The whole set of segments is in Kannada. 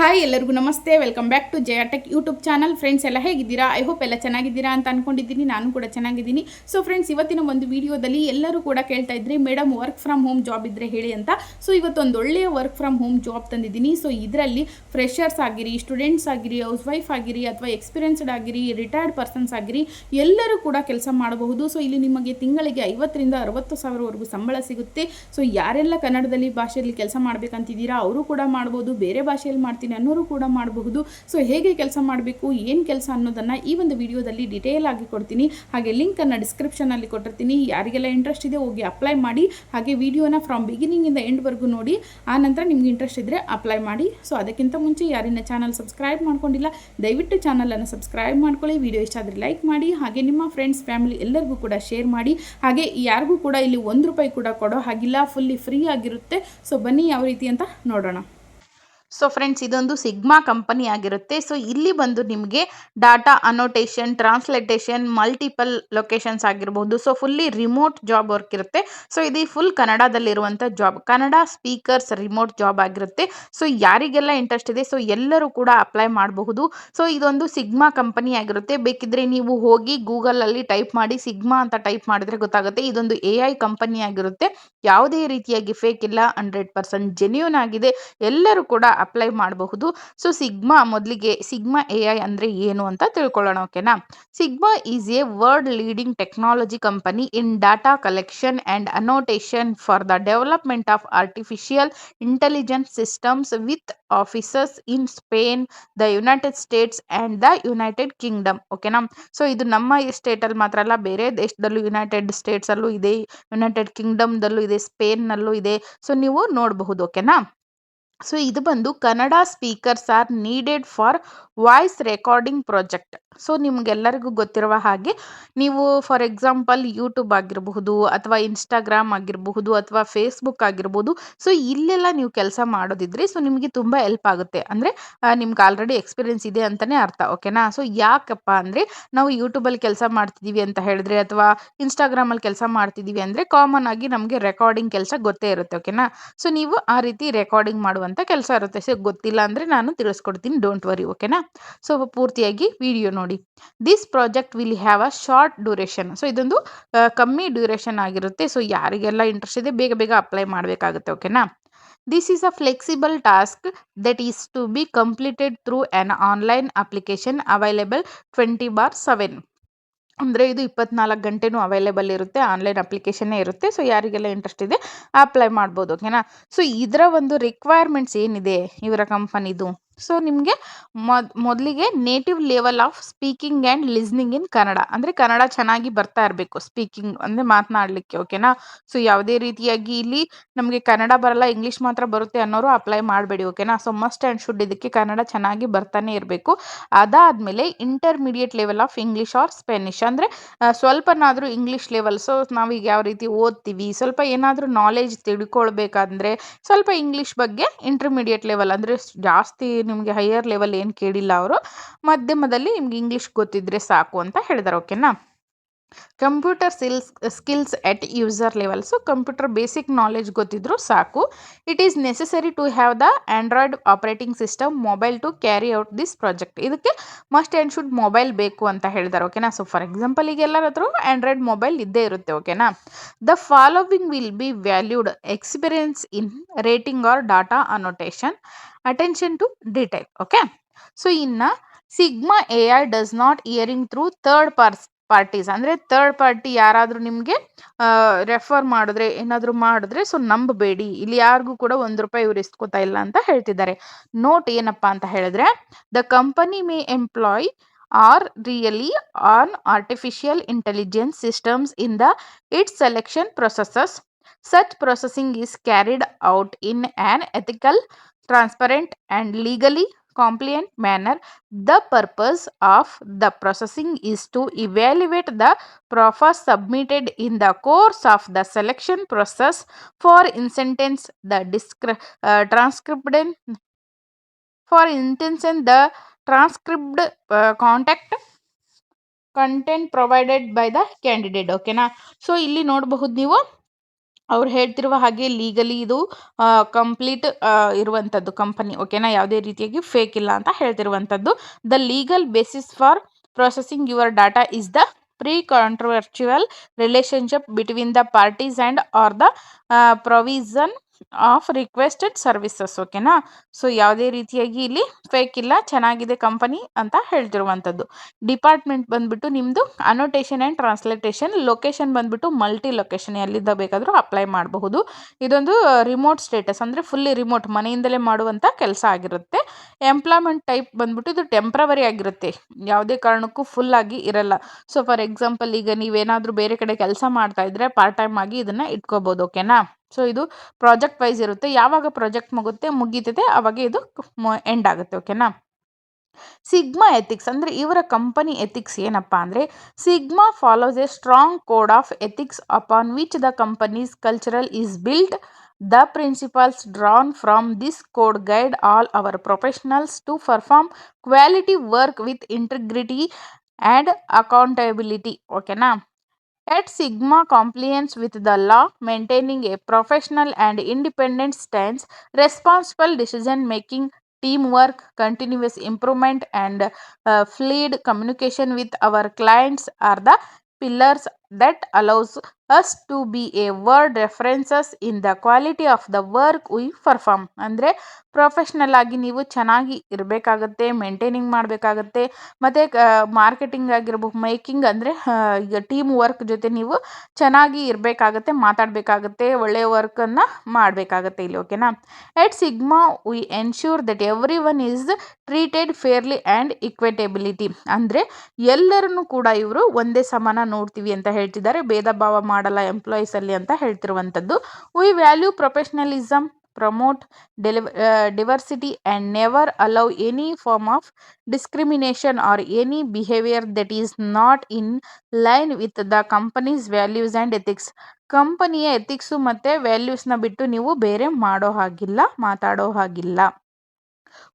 ಹಾಯ್ ಎಲ್ಲರಿಗೂ ನಮಸ್ತೆ. Welcome back to Jaya tech YouTube channel friends ಎಲ್ಲ ಹೇಗಿದ್ದೀರಾ? ಐ ಹೋಪ್ ಎಲ್ಲ ಚೆನ್ನಾಗಿದ್ದೀರಾ ಅಂತ ಅನ್ಕೊಂಡಿದ್ದೀನಿ. ನಾನು ಕೂಡ ಚೆನ್ನಾಗಿದ್ದೀನಿ. ಸೊ ಫ್ರೆಂಡ್ಸ್ ಇವತ್ತಿನ ಒಂದು ವಿಡಿಯೋದಲ್ಲಿ ಎಲ್ಲರೂ ಕೂಡ ಕೇಳ್ತಾ ಇದ್ರಿ, madam work from home job ಇದ್ರೆ ಹೇಳಿ ಅಂತ. ಸೊ ಇವತ್ತೊಂದು ಒಳ್ಳೆಯ ವರ್ಕ್ ಫ್ರಮ್ ಹೋಮ್ ಜಾಬ್ ತಂದಿದ್ದೀನಿ. ಸೊ ಇದರಲ್ಲಿ ಫ್ರೆಷರ್ಸ್ ಆಗಿರಿ ಸ್ಟೂಡೆಂಟ್ಸ್ ಆಗಿರಿ ಹೌಸ್ ವೈಫ್ ಆಗಿರಿ, ಅಥವಾ ಎಕ್ಸ್ಪೀರಿಯನ್ಸ್ಡ್ ಆಗಿರಿ ರಿಟೈರ್ಡ್ ಪರ್ಸನ್ಸ್ ಆಗಿರಿ, ಎಲ್ಲರೂ ಕೂಡ ಕೆಲಸ ಮಾಡಬಹುದು. ಸೊ ಇಲ್ಲಿ ನಿಮಗೆ ತಿಂಗಳಿಗೆ ಐವತ್ತರಿಂದ ಅರವತ್ತು ಸಾವಿರವರೆಗೂ ಸಂಬಳ ಸಿಗುತ್ತೆ. ಸೊ ಯಾರೆಲ್ಲ ಕನ್ನಡದಲ್ಲಿ ಭಾಷೆಯಲ್ಲಿ ಕೆಲಸ ಮಾಡಬೇಕಂತಿದ್ದೀರಾ, ಅವರು ಕೂಡ ಮಾಡ್ಬೋದು. ಬೇರೆ ಭಾಷೆಯಲ್ಲಿ ಮಾಡ್ತೀನಿ. ಅನ್ನೋರು ಕೂಡ ಮಾಡಬಹುದು. ಸೊ ಹೇಗೆ ಕೆಲಸ ಮಾಡಬೇಕು, ಏನು ಕೆಲಸ ಅನ್ನೋದನ್ನು ಈ ಒಂದು ವಿಡಿಯೋದಲ್ಲಿ ಡಿಟೇಲ್ ಆಗಿ ಕೊಡ್ತೀನಿ. ಹಾಗೆ ಲಿಂಕನ್ನು ಡಿಸ್ಕ್ರಿಪ್ಷನಲ್ಲಿ ಕೊಟ್ಟಿರ್ತೀನಿ. ಯಾರಿಗೆಲ್ಲ ಇಂಟ್ರೆಸ್ಟ್ ಇದೆ, ಹೋಗಿ ಅಪ್ಲೈ ಮಾಡಿ, ಹಾಗೆ ವಿಡಿಯೋನ ಫ್ರಮ್ ಬಿಗಿನಿಂಗಿಂದ ಎಂಡ್ವರೆಗೂ ನೋಡಿ. ಆ ನಂತರ ನಿಮ್ಗೆ ಇಂಟ್ರೆಸ್ಟ್ ಇದ್ದರೆ ಅಪ್ಲೈ ಮಾಡಿ. ಸೊ ಅದಕ್ಕಿಂತ ಮುಂಚೆ ಯಾರಿನ ಚಾನಲ್ ಸಬ್ಸ್ಕ್ರೈಬ್ ಮಾಡ್ಕೊಂಡಿಲ್ಲ, ದಯವಿಟ್ಟು ಚಾನಲನ್ನು ಸಬ್ಸ್ಕ್ರೈಬ್ ಮಾಡ್ಕೊಳ್ಳಿ. ವಿಡಿಯೋ ಇಷ್ಟ ಆದರೆ ಲೈಕ್ ಮಾಡಿ, ಹಾಗೆ ನಿಮ್ಮ ಫ್ರೆಂಡ್ಸ್ ಫ್ಯಾಮಿಲಿ ಎಲ್ಲರಿಗೂ ಕೂಡ ಶೇರ್ ಮಾಡಿ. ಹಾಗೆ ಯಾರಿಗೂ ಕೂಡ ಇಲ್ಲಿ ಒಂದು ರೂಪಾಯಿ ಕೂಡ ಕೊಡೋ ಹಾಗಿಲ್ಲ. ಫುಲ್ಲಿ ಫ್ರೀ ಆಗಿರುತ್ತೆ. ಸೊ ಬನ್ನಿ ಯಾವ ರೀತಿ ಅಂತ ನೋಡೋಣ. ಸೊ ಫ್ರೆಂಡ್ಸ್ ಇದೊಂದು ಸಿಗ್ಮಾ ಕಂಪನಿ ಆಗಿರುತ್ತೆ. ಸೊ ಇಲ್ಲಿ ಬಂದು ನಿಮಗೆ data annotation translation multiple locations ಆಗಿರ್ಬೋದು. So fully remote job work ಇರುತ್ತೆ. ಸೊ ಇದು full ಕನ್ನಡದಲ್ಲಿರುವಂಥ job Kannada speakers remote job ಆಗಿರುತ್ತೆ. ಸೊ ಯಾರಿಗೆಲ್ಲ ಇಂಟ್ರೆಸ್ಟ್ ಇದೆ ಸೊ ಎಲ್ಲರೂ ಕೂಡ ಅಪ್ಲೈ ಮಾಡಬಹುದು. ಸೊ ಇದೊಂದು ಸಿಗ್ಮಾ ಕಂಪನಿ ಆಗಿರುತ್ತೆ. ಬೇಕಿದ್ರೆ ನೀವು ಹೋಗಿ ಗೂಗಲಲ್ಲಿ ಟೈಪ್ ಮಾಡಿ ಸಿಗ್ಮಾ ಅಂತ ಟೈಪ್ ಮಾಡಿದ್ರೆ ಗೊತ್ತಾಗುತ್ತೆ. ಇದೊಂದು ಎ ಐ ಕಂಪನಿ ಆಗಿರುತ್ತೆ. ಯಾವುದೇ ರೀತಿಯಾಗಿ ಫೇಕ್ ಇಲ್ಲ ಹಂಡ್ರೆಡ್ ಪರ್ಸೆಂಟ್ ಜೆನ್ಯೂನ್ ಆಗಿದೆ. ಎಲ್ಲರೂ ಕೂಡ ಅಪ್ಲೈ ಮಾಡಬಹುದು. ಸೊ ಸಿಗ್ಮಾ ಮೊದಲಿಗೆ ಸಿಗ್ಮಾ ಎ ಐ ಅಂದರೆ ಏನು ಅಂತ ತಿಳ್ಕೊಳ್ಳೋಣ ಓಕೆನಾ Sigma is a world leading technology company in data collection and annotation for the development of artificial intelligence systems with offices in Spain the United States and the United Kingdom ಓಕೆನಾ ಸೊ ಇದು ನಮ್ಮ ಸ್ಟೇಟಲ್ಲಿ ಮಾತ್ರ ಅಲ್ಲ, ಬೇರೆ ದೇಶದಲ್ಲೂ ಯುನೈಟೆಡ್ ಸ್ಟೇಟ್ಸಲ್ಲೂ ಇದೆ ಯುನೈಟೆಡ್ ಕಿಂಗ್ಡಮ್ದಲ್ಲೂ ಇದೆ ಸ್ಪೇನ್ನಲ್ಲೂ ಇದೆ. ಸೊ ನೀವು ನೋಡಬಹುದು ಓಕೆನಾ ಸೊ ಇದು ಬಂದು Kannada speakers are needed for voice recording project so, ನಿಮಗೆಲ್ಲರಿಗೂ ಗೊತ್ತಿರುವ ಹಾಗೆ ನೀವು ಫಾರ್ ಎಕ್ಸಾಂಪಲ್ ಯೂಟ್ಯೂಬ್ ಆಗಿರಬಹುದು ಅಥವಾ ಇನ್ಸ್ಟಾಗ್ರಾಮ್ ಆಗಿರಬಹುದು ಅಥವಾ ಫೇಸ್ಬುಕ್ ಆಗಿರ್ಬೋದು, ಸೊ, ಇಲ್ಲೆಲ್ಲ ನೀವು ಕೆಲಸ ಮಾಡೋದಿದ್ರೆ ಸೊ, ನಿಮಗೆ ತುಂಬ ಹೆಲ್ಪ್ ಆಗುತ್ತೆ. ಅಂದರೆ ನಿಮ್ಗೆ ಆಲ್ರೆಡಿ ಎಕ್ಸ್ಪೀರಿಯನ್ಸ್ ಇದೆ ಅಂತಲೇ ಅರ್ಥ, ಓಕೆನಾ? ಸೊ, ಯಾಕಪ್ಪ ಅಂದರೆ ನಾವು ಯೂಟ್ಯೂಬಲ್ಲಿ ಕೆಲಸ ಮಾಡ್ತಿದ್ದೀವಿ ಅಂತ ಹೇಳಿದ್ರೆ ಅಥವಾ ಇನ್ಸ್ಟಾಗ್ರಾಮಲ್ಲಿ ಕೆಲಸ ಮಾಡ್ತಿದ್ದೀವಿ ಅಂದರೆ ಕಾಮನ್ ಆಗಿ ನಮಗೆ ರೆಕಾರ್ಡಿಂಗ್ ಕೆಲಸ ಗೊತ್ತೇ ಇರುತ್ತೆ, ಓಕೆನಾ? ಸೊ, ನೀವು ಆ ರೀತಿ ರೆಕಾರ್ಡಿಂಗ್ ಮಾಡುವಂಥ ಕೆಲಸ ಇರುತ್ತೆ. ಸೊ, ಗೊತ್ತಿಲ್ಲ ಅಂದರೆ ನಾನು ತಿಳಿಸ್ಕೊಡ್ತೀನಿ, ಡೋಂಟ್ ವರಿ, ಓಕೆನಾ? ಸೊ, ಪೂರ್ತಿಯಾಗಿ ವಿಡಿಯೋ ನೋಡಿ. This project will have a short duration so ಇದೊಂದು ಕಮ್ಮಿ ಡ್ಯೂರೇಷನ್ ಆಗಿರುತ್ತೆ. ಸೊ ಯಾರಿಗೆಲ್ಲ ಇಂಟ್ರೆಸ್ಟ್ ಇದೆ, ಬೇಗ ಬೇಗ ಅಪ್ಲೈ ಮಾಡಬೇಕಾಗುತ್ತೆ ಓಕೆನಾ this is a flexible task that is to be completed through an online application available twenty bar seven ಅಂದರೆ ಇದು ಇಪ್ಪತ್ನಾಲ್ಕು ಗಂಟೆನೂ ಅವೈಲೇಬಲ್ ಇರುತ್ತೆ ಆನ್ಲೈನ್ ಅಪ್ಲಿಕೇಶನ್ನೇ ಇರುತ್ತೆ. ಸೊ ಯಾರಿಗೆಲ್ಲ ಇಂಟ್ರೆಸ್ಟ್ ಇದೆ ಅಪ್ಲೈ ಮಾಡ್ಬೋದು ಓಕೆನಾ ಸೊ ಇದರ ಒಂದು ರಿಕ್ವೈರ್ಮೆಂಟ್ಸ್ ಏನಿದೆ ಇವರ ಕಂಪನಿದು ಸೊ ನಿಮಗೆ ಮೊದ್, ಮೊದಲಿಗೆ native level of speaking and listening in Kannada ಅಂದರೆ ಕನ್ನಡ ಚೆನ್ನಾಗಿ ಬರ್ತಾ ಇರಬೇಕು ಸ್ಪೀಕಿಂಗ್ ಅಂದರೆ ಮಾತನಾಡಲಿಕ್ಕೆ ಓಕೆನಾ ಸೊ ಯಾವುದೇ ರೀತಿಯಾಗಿ ಇಲ್ಲಿ ನಮಗೆ ಕನ್ನಡ ಬರಲ್ಲ ಇಂಗ್ಲೀಷ್ ಮಾತ್ರ ಬರುತ್ತೆ ಅನ್ನೋರು ಅಪ್ಲೈ ಮಾಡಬೇಡಿ ಓಕೆನಾ ಸೊ ಮಸ್ಟ್ ಆ್ಯಂಡ್ ಶುಡ್ ಇದಕ್ಕೆ ಕನ್ನಡ ಚೆನ್ನಾಗಿ ಬರ್ತಾನೆ ಇರಬೇಕು. ಅದಾದಮೇಲೆ intermediate level of English or Spanish ಅಂದರೆ ಸ್ವಲ್ಪನಾದರೂ ಇಂಗ್ಲೀಷ್ ಲೆವೆಲ್ ಸೊ ನಾವೀಗ ಯಾವ ರೀತಿ ಓದ್ತೀವಿ? ಸ್ವಲ್ಪ ಏನಾದರೂ ನಾಲೆಜ್ ತಿಳ್ಕೊಳ್ಬೇಕಂದ್ರೆ ಸ್ವಲ್ಪ ಇಂಗ್ಲೀಷ್ ಬಗ್ಗೆ ಇಂಟರ್ಮೀಡಿಯೇಟ್ ಲೆವೆಲ್ ಅಂದರೆ ಜಾಸ್ತಿ ನಿಮಗೆ ಹೈಯರ್ ಲೆವೆಲ್ ಏನು ಕೇಳಿಲ್ಲ ಅವರು, ಮಧ್ಯಮದಲ್ಲಿ ನಿಮ್ಗೆ ಇಂಗ್ಲೀಷ್ ಗೊತ್ತಿದ್ರೆ ಸಾಕು ಅಂತ ಹೇಳಿದಾರೆ ಓಕೆನಾ computer sills skills at user level so computer basic knowledge ಗೊತ್ತಿದ್ರು ಸಾಕು. It is necessary to have the android operating system mobile to carry out this project ಇದಕ್ಕೆ ಮಸ್ಟ್ ಆ್ಯಂಡ್ ಶುಡ್ ಮೊಬೈಲ್ ಬೇಕು ಅಂತ ಹೇಳಿದ್ದಾರೆ ಓಕೆನಾ ಸೊ ಫಾರ್ ಎಕ್ಸಾಂಪಲ್ ಈಗ ಎಲ್ಲರ ಹತ್ರ ಆ್ಯಂಡ್ರಾಯ್ಡ್ ಮೊಬೈಲ್ ಇದ್ದೇ ಇರುತ್ತೆ ಓಕೆನಾ the following will be valued experience in rating or data annotation attention to detail okay so ಇನ್ನು Sigma A I does not hiring through third parts parties ಅಂದರೆ ಥರ್ಡ್ ಪಾರ್ಟಿ ಯಾರಾದರೂ ನಿಮಗೆ ರೆಫರ್ ಮಾಡಿದ್ರೆ ಏನಾದರೂ ಮಾಡಿದ್ರೆ ಸೊ ನಂಬಬೇಡಿ. ಇಲ್ಲಿ ಯಾರಿಗೂ ಕೂಡ ಒಂದು ರೂಪಾಯಿ ಇವ್ರು ಇಸ್ಕೋತಾ ಇಲ್ಲ ಅಂತ ಹೇಳ್ತಿದ್ದಾರೆ. ನೋಟ್ ಏನಪ್ಪ ಅಂತ ಹೇಳಿದ್ರೆ the company may employ or rely on artificial intelligence systems in the its selection processes such processing is carried out in an ethical, transparent, and legally compliant manner. The purpose of the processing is to evaluate the proofs submitted in the course of the selection process. For instance, the discri- uh, transcribed for instance the transcribed uh, contact content provided by the candidate ಓಕೆನಾ ಸೊ ಇಲ್ಲಿ ನೋಡಬಹುದು ನೀವು ಅವ್ರು ಹೇಳ್ತಿರುವ ಹಾಗೆ ಲೀಗಲಿ ಇದು ಕಂಪ್ಲೀಟ್ ಇರುವಂಥದ್ದು ಕಂಪನಿ ಓಕೆನಾ ಯಾವುದೇ ರೀತಿಯಾಗಿ ಫೇಕ್ ಇಲ್ಲ ಅಂತ ಹೇಳ್ತಿರುವಂಥದ್ದು the legal basis for processing your data is the pre contractual relationship between the parties and or the provision of requested services ಓಕೆನಾ ಸೊ ಯಾವುದೇ ರೀತಿಯಾಗಿ ಇಲ್ಲಿ ಫೇಕ್ ಇಲ್ಲ, ಚೆನ್ನಾಗಿದೆ ಕಂಪನಿ ಅಂತ ಹೇಳ್ತಿರುವಂಥದ್ದು. ಡಿಪಾರ್ಟ್ಮೆಂಟ್ ಬಂದ್ಬಿಟ್ಟು ನಿಮ್ಮದು ಅನೋಟೇಷನ್ ಆ್ಯಂಡ್ ಟ್ರಾನ್ಸ್ಲೇಟೇಷನ್ ಲೊಕೇಶನ್ ಬಂದ್ಬಿಟ್ಟು ಮಲ್ಟಿ ಲೊಕೇಶನ್ ಎಲ್ಲಿದ್ದ ಬೇಕಾದರೂ ಅಪ್ಲೈ ಮಾಡಬಹುದು. ಇದೊಂದು ರಿಮೋಟ್ ಸ್ಟೇಟಸ್ ಅಂದರೆ ಫುಲ್ಲಿ ರಿಮೋಟ್ ಮನೆಯಿಂದಲೇ ಮಾಡುವಂಥ ಕೆಲಸ ಆಗಿರುತ್ತೆ. ಎಂಪ್ಲಾಯ್ಮೆಂಟ್ ಟೈಪ್ ಬಂದ್ಬಿಟ್ಟು ಇದು ಟೆಂಪ್ರವರಿ ಆಗಿರುತ್ತೆ. ಯಾವುದೇ ಕಾರಣಕ್ಕೂ ಫುಲ್ ಆಗಿ ಇರಲ್ಲ. ಸೊ ಫಾರ್ ಎಕ್ಸಾಂಪಲ್ ಈಗ ನೀವೇನಾದರೂ ಬೇರೆ ಕಡೆ ಕೆಲಸ ಮಾಡ್ತಾ ಇದ್ರೆ ಪಾರ್ಟ್ ಟೈಮ್ ಆಗಿ ಇದನ್ನು ಇಟ್ಕೋಬೋದು ಓಕೆನಾ ಸೊ ಇದು ಪ್ರಾಜೆಕ್ಟ್ ವೈಸ್ ಇರುತ್ತೆ. ಯಾವಾಗ ಪ್ರಾಜೆಕ್ಟ್ ಮುಗುತ್ತೆ, ಮುಗೀತದೆ, ಅವಾಗ ಇದು ಎಂಡ್ ಆಗುತ್ತೆ ಓಕೆನಾ ಸಿಗ್ಮಾ ಎಥಿಕ್ಸ್ ಅಂದರೆ ಇವರ ಕಂಪನಿ ಎಥಿಕ್ಸ್ ಏನಪ್ಪ ಅಂದರೆ Sigma follows a strong code of ethics upon which the company's cultural is build the principles drawn from this code guide all our professionals to perform quality work with integrity and accountability ಓಕೆನಾ At Sigma compliance with the law, maintaining a professional and independent stance, responsible decision making, teamwork, continuous improvement, and uh, fluid communication with our clients are the pillars that allows us to be a world references in the quality of the work we perform ಅಂದರೆ ಪ್ರೊಫೆಷ್ನಲ್ ಆಗಿ ನೀವು ಚೆನ್ನಾಗಿ ಇರಬೇಕಾಗತ್ತೆ ಮೇಂಟೈನಿಂಗ್ ಮಾಡಬೇಕಾಗತ್ತೆ, ಮತ್ತು ಮಾರ್ಕೆಟಿಂಗ್ ಆಗಿರ್ಬೋದು ಮೇಕಿಂಗ್ ಅಂದರೆ ಈಗ ಟೀಮ್ ವರ್ಕ್ ಜೊತೆ ನೀವು ಚೆನ್ನಾಗಿ ಇರಬೇಕಾಗತ್ತೆ, ಮಾತಾಡಬೇಕಾಗತ್ತೆ ಒಳ್ಳೆಯ ವರ್ಕನ್ನು ಮಾಡಬೇಕಾಗತ್ತೆ ಇಲ್ಲಿ ಓಕೆನಾ at Sigma we ensure that everyone is treated fairly and equitability ಅಂದರೆ ಎಲ್ಲರನ್ನು ಕೂಡ ಇವರು ಒಂದೇ ಸಮಾನ ನೋಡ್ತೀವಿ ಅಂತ ಹೇಳ್ತಿದ್ದಾರೆ. ಭೇದ ಭಾವ ಮಾಡಲ್ಲ ಎಂಪ್ಲಾಯೀಸಲ್ಲಿ ಅಂತ ಹೇಳ್ತಿರುವಂಥದ್ದು. We value professionalism promote ಡೆಲಿವ diversity and never allow any form of discrimination or any behaviour that is not in line with the company's values and ethics ಕಂಪನಿಯ ಎಥಿಕ್ಸು ಮತ್ತು ವ್ಯಾಲ್ಯೂಸ್ನ ಬಿಟ್ಟು ನೀವು ಬೇರೆ ಮಾಡೋ ಹಾಗಿಲ್ಲ, ಮಾತಾಡೋ ಹಾಗಿಲ್ಲ.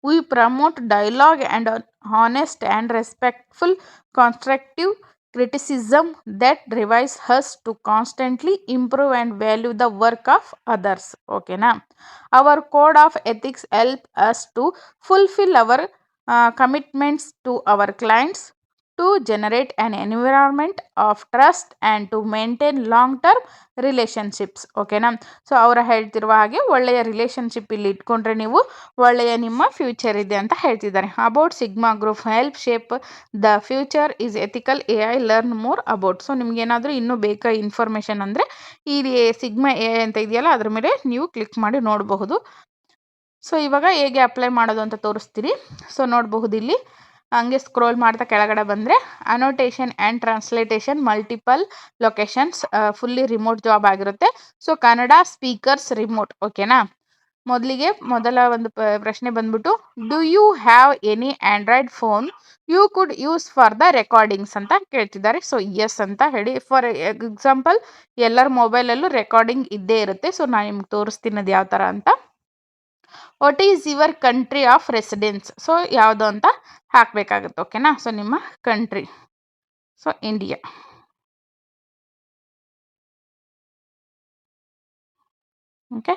We promote dialogue and honest and respectful constructive criticism that drives us to constantly improve and value the work of others ಓಕೆನಾ our code of ethics help us to fulfill our uh, commitments to our clients To generate an environment of trust and to maintain long term relationships ಓಕೆನಾ ಸೊ ಅವರ ಹೇಳ್ತಿರುವ ಹಾಗೆ ಒಳ್ಳೆಯ ರಿಲೇಷನ್ಶಿಪ್ ಇಲ್ಲಿ ಇಟ್ಕೊಂಡ್ರೆ ನೀವು ಒಳ್ಳೆಯ ನಿಮ್ಮ ಫ್ಯೂಚರ್ ಇದೆ ಅಂತ ಹೇಳ್ತಿದ್ದಾರೆ. About Sigma group help shape the future is ethical A I learn more about so ನಿಮ್ಗೇನಾದರೂ ಇನ್ನೂ ಬೇಕಾ ಇನ್ಫಾರ್ಮೇಷನ್ ಅಂದರೆ ಈ ಸಿಗ್ಮಾ ಎ ಐ ಅಂತ ಇದೆಯಲ್ಲ, ಅದ್ರ ಮೇಲೆ ನೀವು ಕ್ಲಿಕ್ ಮಾಡಿ ನೋಡಬಹುದು. ಸೊ ಇವಾಗ ಹೇಗೆ ಅಪ್ಲೈ ಮಾಡೋದು ಅಂತ ತೋರಿಸ್ತೀರಿ ಸೊ ನೋಡಬಹುದು ಇಲ್ಲಿ. ಹಂಗೆ ಸ್ಕ್ರೋಲ್ ಮಾಡ್ತಾ ಕೆಳಗಡೆ ಬಂದರೆ annotation and translation multiple locations fully remote job ಆಗಿರುತ್ತೆ. ಸೊ ಕನ್ನಡ ಸ್ಪೀಕರ್ಸ್ ರಿಮೋಟ್ ಓಕೆನಾ ಮೊದಲಿಗೆ ಮೊದಲ ಒಂದು ಪ್ರಶ್ನೆ ಬಂದ್ಬಿಟ್ಟು do you have any android phone you could use for the recordings ಅಂತ ಕೇಳ್ತಿದ್ದಾರೆ. ಸೊ ಎಸ್ ಅಂತ ಹೇಳಿ ಫಾರ್ ಎಕ್ಸಾಂಪಲ್ ಎಲ್ಲರ ಮೊಬೈಲಲ್ಲೂ ರೆಕಾರ್ಡಿಂಗ್ ಇದ್ದೇ ಇರುತ್ತೆ. ಸೊ ನಾನು ನಿಮ್ಗೆ ತೋರಿಸ್ತೀನಿ ಯಾವ ಥರ ಅಂತ. What is your country of residence so ಯಾವುದು ಅಂತ ಹಾಕಬೇಕಾಗುತ್ತೆ ಓಕೆನಾ ಸೊ ನಿಮ್ಮ country so India okay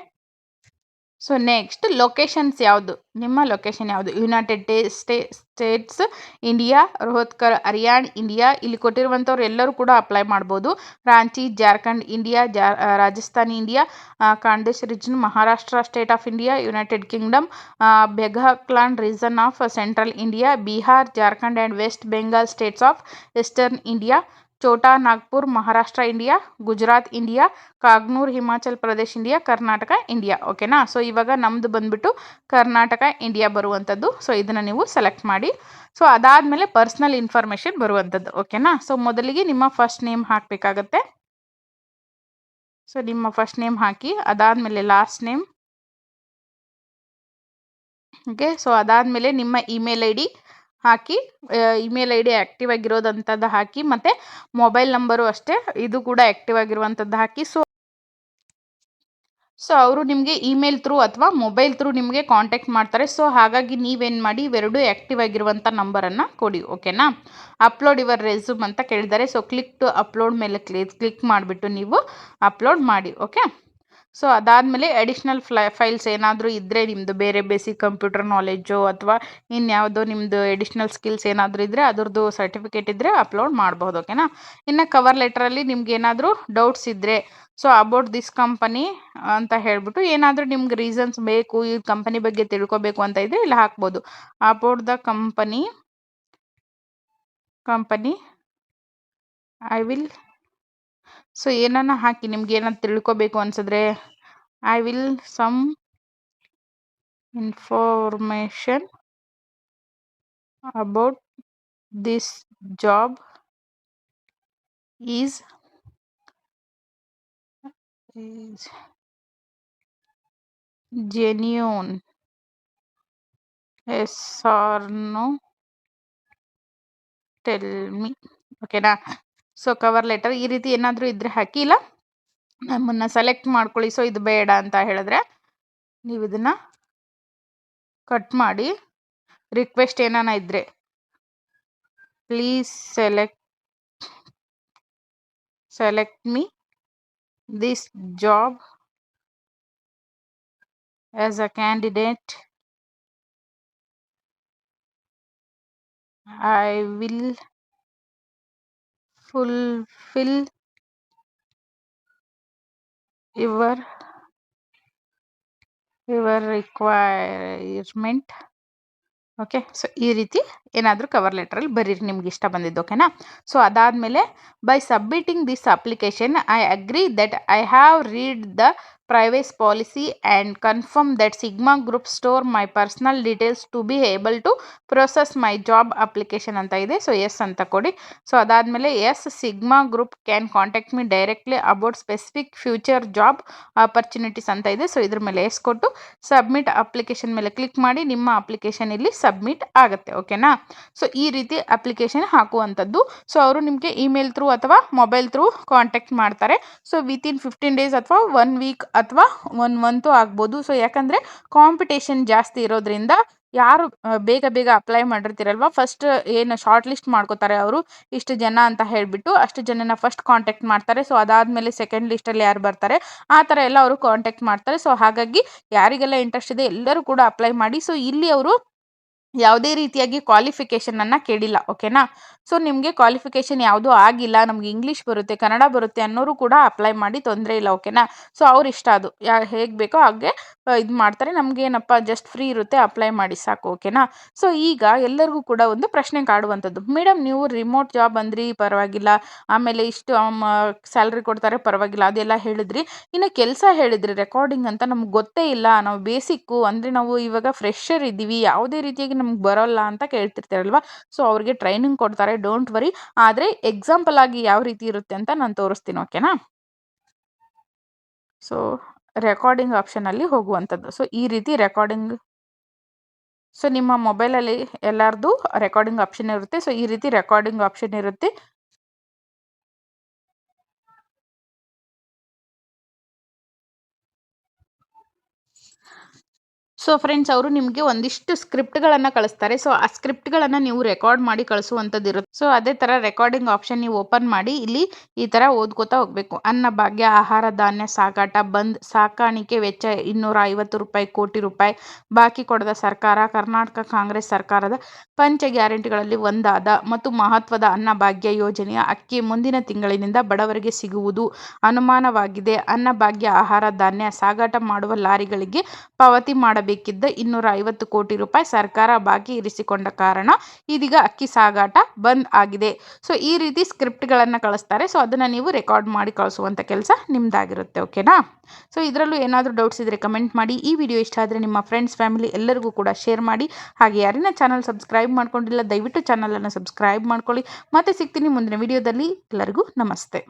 so next locations ಯಾವುದು? ನಿಮ್ಮ ಲೊಕೇಶನ್ ಯಾವುದು? United stay States India Rohtak Haryana India ಇಲ್ಲಿ ಕೊಟ್ಟಿರುವಂಥವ್ರು ಎಲ್ಲರೂ ಕೂಡ ಅಪ್ಲೈ ಮಾಡ್ಬೋದು. ರಾಂಚಿ ಜಾರ್ಖಂಡ್ ಇಂಡಿಯಾ ಜಾ Rajasthan India Khandesh region Maharashtra state of India United Kingdom ಬೆಘಕ್ಲಾನ್ region of central India Bihar Jharkhand and West Bengal states of western India Chota, Nagpur, Maharashtra, India, Gujarat, India, ಕಾಗ್ನೂರ್, Himachal Pradesh, India, Karnataka, India. ಓಕೆನಾ ಸೊ ಇವಾಗ ನಮ್ಮದು ಬಂದ್ಬಿಟ್ಟು ಕರ್ನಾಟಕ, ಇಂಡಿಯಾ ಬರುವಂಥದ್ದು ಸೊ ಇದನ್ನು ನೀವು ಸೆಲೆಕ್ಟ್ ಮಾಡಿ. ಸೊ ಅದಾದಮೇಲೆ ಪರ್ಸ್ನಲ್ ಇನ್ಫಾರ್ಮೇಷನ್ ಬರುವಂಥದ್ದು ಓಕೆನಾ ಸೊ ಮೊದಲಿಗೆ ನಿಮ್ಮ ಫಸ್ಟ್ ನೇಮ್ ಹಾಕಬೇಕಾಗತ್ತೆ. ಸೊ ನಿಮ್ಮ ಫಸ್ಟ್ ನೇಮ್ ಹಾಕಿ, ಅದಾದಮೇಲೆ ಲಾಸ್ಟ್ ನೇಮ್ ಓಕೆ ಸೊ ಅದಾದಮೇಲೆ ನಿಮ್ಮ ಇಮೇಲ್ ಐ ಡಿ ಹಾಕಿ ಇಮೇಲ್ ಐ ಡಿ ಆ್ಯಕ್ಟಿವ್ ಆಗಿರೋದಂಥದ್ದು ಹಾಕಿ, ಮತ್ತು ಮೊಬೈಲ್ ನಂಬರು ಅಷ್ಟೇ, ಇದು ಕೂಡ ಆ್ಯಕ್ಟಿವ್ ಆಗಿರುವಂಥದ್ದು ಹಾಕಿ. ಸೊ ಸೊ ಅವರು ನಿಮಗೆ ಇಮೇಲ್ ಥ್ರೂ ಅಥವಾ ಮೊಬೈಲ್ ಥ್ರೂ ನಿಮಗೆ ಕಾಂಟ್ಯಾಕ್ಟ್ ಮಾಡ್ತಾರೆ. ಸೊ, ಹಾಗಾಗಿ ನೀವೇನು ಮಾಡಿ, ಇವೆರಡೂ ಆ್ಯಕ್ಟಿವ್ ಆಗಿರುವಂಥ ನಂಬರನ್ನು ಕೊಡಿ, ಓಕೆನಾ? ಅಪ್ಲೋಡ್ ಯುವರ್ ರೆಸ್ಯೂಮ್ ಅಂತ ಕೇಳಿದ್ದಾರೆ. ಸೊ, ಕ್ಲಿಕ್ ಟು ಅಪ್ಲೋಡ್ ಮೇಲೆ ಕ್ಲಿ, ಕ್ಲಿಕ್ ಮಾಡಿಬಿಟ್ಟು ನೀವು ಅಪ್ಲೋಡ್ ಮಾಡಿ, ಓಕೆ? ಸೊ ಅದಾದಮೇಲೆ ಅಡಿಷ್ನಲ್ ಫ್ಲೈ ಫೈಲ್ಸ್ ಏನಾದರೂ ಇದ್ದರೆ ನಿಮ್ಮದು ಬೇರೆ ಬೇಸಿಕ್ ಕಂಪ್ಯೂಟರ್ ನಾಲೆಡ್ಜು ಅಥವಾ ಇನ್ಯಾವುದೋ ನಿಮ್ಮದು ಎಡಿಷ್ನಲ್ ಸ್ಕಿಲ್ಸ್ ಏನಾದರೂ ಇದ್ದರೆ ಅದ್ರದ್ದು ಸರ್ಟಿಫಿಕೇಟ್ ಇದ್ದರೆ ಅಪ್ಲೋಡ್ ಮಾಡ್ಬೋದು ಓಕೆನಾ ಇನ್ನು ಕವರ್ ಲೆಟ್ರಲ್ಲಿ ನಿಮ್ಗೆ ಏನಾದರೂ ಡೌಟ್ಸ್ ಇದ್ದರೆ ಸೊ ಅಬೌಟ್ ದಿಸ್ ಕಂಪನಿ ಅಂತ ಹೇಳ್ಬಿಟ್ಟು ಏನಾದರೂ ನಿಮ್ಗೆ ರೀಸನ್ಸ್ ಬೇಕು, ಈ ಕಂಪನಿ ಬಗ್ಗೆ ತಿಳ್ಕೊಬೇಕು ಅಂತ ಇದ್ದರೆ ಇಲ್ಲಿ ಹಾಕ್ಬೋದು. About the company company I will so ಏನನ್ನ ಹಾಕಿ ನಿಮ್ಗೆ ಏನಾದ್ರು ತಿಳ್ಕೊಬೇಕು ಅನ್ಸಿದ್ರೆ I will some information about this job is genuine yes or no? Tell me ಓಕೆನಾ ಸೊ ಕವರ್ ಲೆಟರ್ ಈ ರೀತಿ ಏನಾದರೂ ಇದ್ರೆ ಹಾಕಿ, ಇಲ್ಲ ನಮ್ಮನ್ನು ಸೆಲೆಕ್ಟ್ ಮಾಡ್ಕೊಳ್ಳಿ. ಸೊ ಇದು ಬೇಡ ಅಂತ ಹೇಳಿದ್ರೆ ನೀವು ಇದನ್ನ ಕಟ್ ಮಾಡಿ ರಿಕ್ವೆಸ್ಟ್ ಏನಾನ ಇದ್ರೆ please select select me this job as a candidate I will fulfill your your requirement. Okay so ಈ ರೀತಿ ಏನಾದರೂ ಕವರ್ ಲೆಟ್ರಲ್ಲಿ ಬರೀರಿ, ನಿಮ್ಗೆ ಇಷ್ಟ ಬಂದಿದ್ದು ಓಕೆನಾ ಸೊ ಅದಾದಮೇಲೆ by submitting this application I agree that I have read the privacy policy and confirm that Sigma Group store my personal details to be able to process my job application ಅಂತ ಇದೆ. ಸೊ ಎಸ್ ಅಂತ ಕೊಡಿ. ಸೊ ಅದಾದಮೇಲೆ yes Sigma Group can contact me directly about specific future job opportunities ಅಂತ ಇದೆ. ಸೊ ಇದ್ರ ಮೇಲೆ ಎಸ್ ಕೊಟ್ಟು ಸಬ್ಮಿಟ್ ಅಪ್ಲಿಕೇಶನ್ ಮೇಲೆ ಕ್ಲಿಕ್ ಮಾಡಿ ನಿಮ್ಮ ಅಪ್ಲಿಕೇಶನ್ ಇಲ್ಲಿ ಸಬ್ಮಿಟ್ ಆಗುತ್ತೆ ಓಕೆನಾ ಸೊ ಈ ರೀತಿ ಅಪ್ಲಿಕೇಶನ್ ಹಾಕುವಂಥದ್ದು. ಸೊ ಅವರು ನಿಮಗೆ ಇಮೇಲ್ ಥ್ರೂ ಅಥವಾ ಮೊಬೈಲ್ ಥ್ರೂ ಕಾಂಟ್ಯಾಕ್ಟ್ ಮಾಡ್ತಾರೆ. ಸೊ ವಿತಿನ್ ಫಿಫ್ಟೀನ್ ಡೇಸ್ ಅಥವಾ ಒನ್ ವೀಕ್ ಅಥವಾ ಒನ್ ಮಂತು ಆಗ್ಬೋದು. ಸೊ ಯಾಕಂದರೆ ಕಾಂಪಿಟೇಷನ್ ಜಾಸ್ತಿ ಇರೋದ್ರಿಂದ ಯಾರು ಬೇಗ ಬೇಗ ಅಪ್ಲೈ ಮಾಡಿರ್ತೀರಲ್ವ? ಫಸ್ಟ್ ಏನು ಶಾರ್ಟ್ ಲಿಸ್ಟ್ ಮಾಡ್ಕೋತಾರೆ ಅವರು. ಇಷ್ಟು ಜನ ಅಂತ ಹೇಳಿಬಿಟ್ಟು ಅಷ್ಟು ಜನನ ಫಸ್ಟ್ ಕಾಂಟ್ಯಾಕ್ಟ್ ಮಾಡ್ತಾರೆ. ಸೊ ಅದಾದಮೇಲೆ ಸೆಕೆಂಡ್ ಲಿಸ್ಟಲ್ಲಿ ಯಾರು ಬರ್ತಾರೆ, ಆ ಥರ ಎಲ್ಲ ಅವರು ಕಾಂಟ್ಯಾಕ್ಟ್ ಮಾಡ್ತಾರೆ. ಸೊ ಹಾಗಾಗಿ ಯಾರಿಗೆಲ್ಲ ಇಂಟ್ರೆಸ್ಟ್ ಇದೆ ಎಲ್ಲರೂ ಕೂಡ ಅಪ್ಲೈ ಮಾಡಿ. ಸೊ ಇಲ್ಲಿ ಅವರು ಯಾವುದೇ ರೀತಿಯಾಗಿ ಕ್ವಾಲಿಫಿಕೇಷನನ್ನು ಕೇಳಿಲ್ಲ ಓಕೆನಾ ಸೊ ನಿಮಗೆ ಕ್ವಾಲಿಫಿಕೇಷನ್ ಯಾವುದೂ ಆಗಿಲ್ಲ, ನಮ್ಗೆ ಇಂಗ್ಲೀಷ್ ಬರುತ್ತೆ, ಕನ್ನಡ ಬರುತ್ತೆ ಅನ್ನೋರು ಕೂಡ ಅಪ್ಲೈ ಮಾಡಿ ತೊಂದರೆ ಇಲ್ಲ ಓಕೆನಾ ಸೊ ಅವ್ರ ಇಷ್ಟ ಅದು. ಯಾ, ಹೇಗೆ ಬೇಕೋ ಹಾಗೆ ಇದು ಮಾಡ್ತಾರೆ. ನಮಗೇನಪ್ಪ ಜಸ್ಟ್ ಫ್ರೀ ಇರುತ್ತೆ ಅಪ್ಲೈ ಮಾಡಿ ಸಾಕು ಓಕೆನಾ ಸೊ ಈಗ ಎಲ್ಲರಿಗೂ ಕೂಡ ಒಂದು ಪ್ರಶ್ನೆ ಕಾಡುವಂಥದ್ದು. ಮೇಡಮ್ ನೀವು ರಿಮೋಟ್ ಜಾಬ್ ಅಂದ್ರಿ, ಪರವಾಗಿಲ್ಲ. ಆಮೇಲೆ ಇಷ್ಟು ಸ್ಯಾಲ್ರಿ ಕೊಡ್ತಾರೆ, ಪರವಾಗಿಲ್ಲ. ಅದೆಲ್ಲ ಹೇಳಿದ್ರಿ. ಇನ್ನು ಕೆಲಸ ಹೇಳಿದ್ರಿ ರೆಕಾರ್ಡಿಂಗ್ ಅಂತ ನಮ್ಗೆ ಗೊತ್ತೇ ಇಲ್ಲ. ನಾವು ಬೇಸಿಕ್ಕು ಅಂದರೆ ನಾವು ಇವಾಗ ಫ್ರೆಶರ್ ಇದ್ದೀವಿ. ಯಾವುದೇ ರೀತಿಯಾಗಿ ನಮ್ಗೆ ಬರೋಲ್ಲ ಅಂತ ಕೇಳ್ತಿರ್ತಾರಲ್ವ? ಸೊ ಅವ್ರಿಗೆ ಟ್ರೈನಿಂಗ್ ಕೊಡ್ತಾರೆ ಡೋಂಟ್ ವರಿ ಆದರೆ ಎಕ್ಸಾಂಪಲ್ ಆಗಿ ಯಾವ ರೀತಿ ಇರುತ್ತೆ ಅಂತ ನಾನು ತೋರಿಸ್ತೀನಿ ಓಕೆನಾ ಸೊ ರೆಕಾರ್ಡಿಂಗ್ ಆಪ್ಷನಲ್ಲಿ ಹೋಗುವಂಥದ್ದು. ಸೊ ಈ ರೀತಿ ರೆಕಾರ್ಡಿಂಗ್ ಸೊ ನಿಮ್ಮ ಮೊಬೈಲಲ್ಲಿ ಎಲ್ಲರದು ರೆಕಾರ್ಡಿಂಗ್ ಆಪ್ಷನ್ ಇರುತ್ತೆ. ಸೊ ಈ ರೀತಿ ರೆಕಾರ್ಡಿಂಗ್ ಆಪ್ಷನ್ ಇರುತ್ತೆ. ಸೊ ಫ್ರೆಂಡ್ಸ್ ಅವರು ನಿಮಗೆ ಒಂದಿಷ್ಟು ಸ್ಕ್ರಿಪ್ಟ್ಗಳನ್ನು ಕಳಿಸ್ತಾರೆ. ಸೊ ಆ ಸ್ಕ್ರಿಪ್ಟ್ಗಳನ್ನು ನೀವು ರೆಕಾರ್ಡ್ ಮಾಡಿ ಕಳಿಸುವಂಥದ್ದು ಇರುತ್ತೆ ಸೊ ಅದೇ ಥರ ರೆಕಾರ್ಡಿಂಗ್ ಆಪ್ಷನ್ ನೀವು ಓಪನ್ ಮಾಡಿ, ಇಲ್ಲಿ ಈ ಥರ ಓದ್ಕೋತಾ ಹೋಗಬೇಕು. ಅನ್ನ, ಭಾಗ್ಯ, ಆಹಾರ, ಧಾನ್ಯ, ಸಾಗಾಟ, ಬಂದ್, ಸಾಕಾಣಿಕೆ ವೆಚ್ಚ ಇನ್ನೂರ ರೂಪಾಯಿ, ಕೋಟಿ ರೂಪಾಯಿ. ಬಾಕಿ ಕೊಡದ ಸರ್ಕಾರ, ಕರ್ನಾಟಕ ಕಾಂಗ್ರೆಸ್ ಸರ್ಕಾರದ ಪಂಚ ಗ್ಯಾರಂಟಿಗಳಲ್ಲಿ ಒಂದಾದ ಮತ್ತು ಮಹತ್ವದ ಅನ್ನಭಾಗ್ಯ ಯೋಜನೆಯ ಅಕ್ಕಿ ಮುಂದಿನ ತಿಂಗಳಿನಿಂದ ಬಡವರಿಗೆ ಸಿಗುವುದು ಅನುಮಾನವಾಗಿದೆ. ಅನ್ನಭಾಗ್ಯ ಆಹಾರ, ಧಾನ್ಯ ಸಾಗಾಟ ಮಾಡುವ ಲಾರಿಗಳಿಗೆ ಪಾವತಿ ಮಾಡಬೇಕಿದ್ದ ಇನ್ನೂರ ಐವತ್ತು ಕೋಟಿ ರೂಪಾಯಿ ಸರ್ಕಾರ ಬಾಕಿ ಇರಿಸಿಕೊಂಡ ಕಾರಣ ಇದೀಗ ಅಕ್ಕಿ ಸಾಗಾಟ ಬಂದ್ ಆಗಿದೆ. ಸೊ ಈ ರೀತಿ ಸ್ಕ್ರಿಪ್ಟ್ಗಳನ್ನು ಕಳಿಸ್ತಾರೆ. ಸೊ ಅದನ್ನು ನೀವು ರೆಕಾರ್ಡ್ ಮಾಡಿ ಕಳಿಸುವಂಥ ಕೆಲಸ ನಿಮ್ಮದಾಗಿರುತ್ತೆ ಓಕೆನಾ ಸೊ ಇದರಲ್ಲೂ ಏನಾದರೂ ಡೌಟ್ಸ್ ಇದ್ದರೆ ಕಮೆಂಟ್ ಮಾಡಿ. ಈ ವಿಡಿಯೋ ಇಷ್ಟ ಆದರೆ ನಿಮ್ಮ ಫ್ರೆಂಡ್ಸ್ ಫ್ಯಾಮಿಲಿ ಎಲ್ಲರಿಗೂ ಕೂಡ ಶೇರ್ ಮಾಡಿ. ಹಾಗೆ ಯಾರಿನ ಚಾನಲ್ ಸಬ್ಸ್ಕ್ರೈಬ್ ಮಾಡ್ಕೊಂಡಿಲ್ಲ, ದಯವಿಟ್ಟು ಚಾನಲನ್ನು ಸಬ್ಸ್ಕ್ರೈಬ್ ಮಾಡ್ಕೊಳ್ಳಿ. ಮತ್ತೆ ಸಿಗ್ತೀನಿ ಮುಂದಿನ ವಿಡಿಯೋದಲ್ಲಿ ಎಲ್ಲರಿಗೂ ನಮಸ್ತೆ.